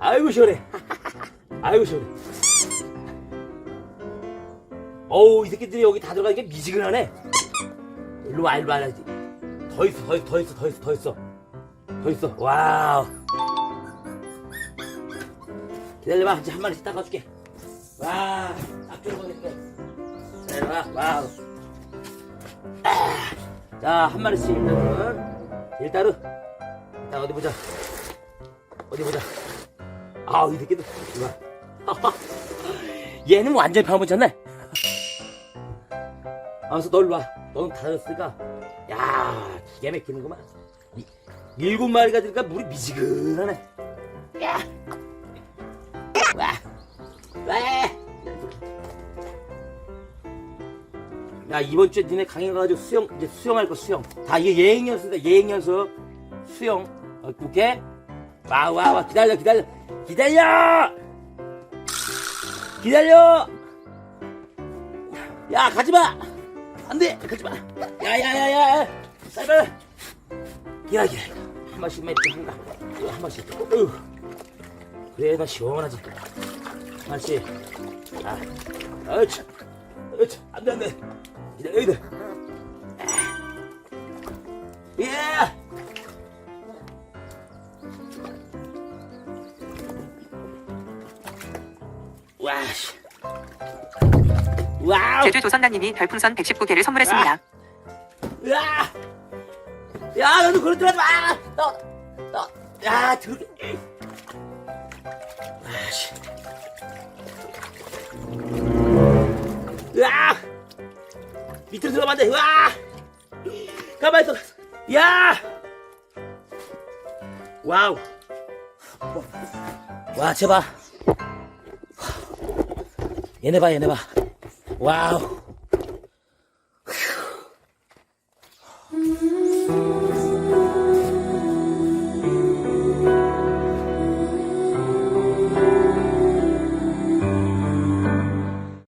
아이고 시원해. 아이고 시원해. 어우 이 새끼들이 여기 다 들어가니까 미지근하네. 일로 와 일로 와. 더 있어 더 있어 더 있어 더 있어 더 있어 더 있어. 와우. 기다려봐 이제 한 마리씩 닦아줄게. 와 앞쪽으로 가겠게. 기다려봐. 와우. 아, 자한 마리씩 일단은 일단은 자 어디 보자. 어디 보자. 아, 이 새끼도. 이거. 얘는 완전. 알았어, 너 일로 와. 너는 다녔으니까. 야, 기가 막히는구만. 이- 일곱 마리가 되니까 물이 미지근하네. 야! 와! 와! 야, 이번 주에 니네 강의 가가지고 수영, 이제 수영할 거, 수영. 다 이게 예행연수다, 예행연수. 수영. 어, 오케이? 와, 와, 와, 기다려, 기다려, 기다려! 기다려! 야, 가지 마! 안 돼! 가지 마! 야, 야, 야, 야! 쌀발! 야, 야, 한 번씩만 이렇게 한다. 이거 한 번씩. 어휴. 그래, 나 시원하지. 한 번씩. 자, 어이치. 어이치. 안 돼, 안 돼. 기다려, 기다려. 예! 와, 씨. 와우! 제주 조선남님이 별풍선 119개를 선물했습니다. 야! 야, 너도 그런 줄 하지 마! 너, 너, 야, 들, 아씨. 으아! 밑으로 들어가면 안 돼, 으아! 가만히 있어. 야! 와우. 와, 제발. 얘네 봐, 얘네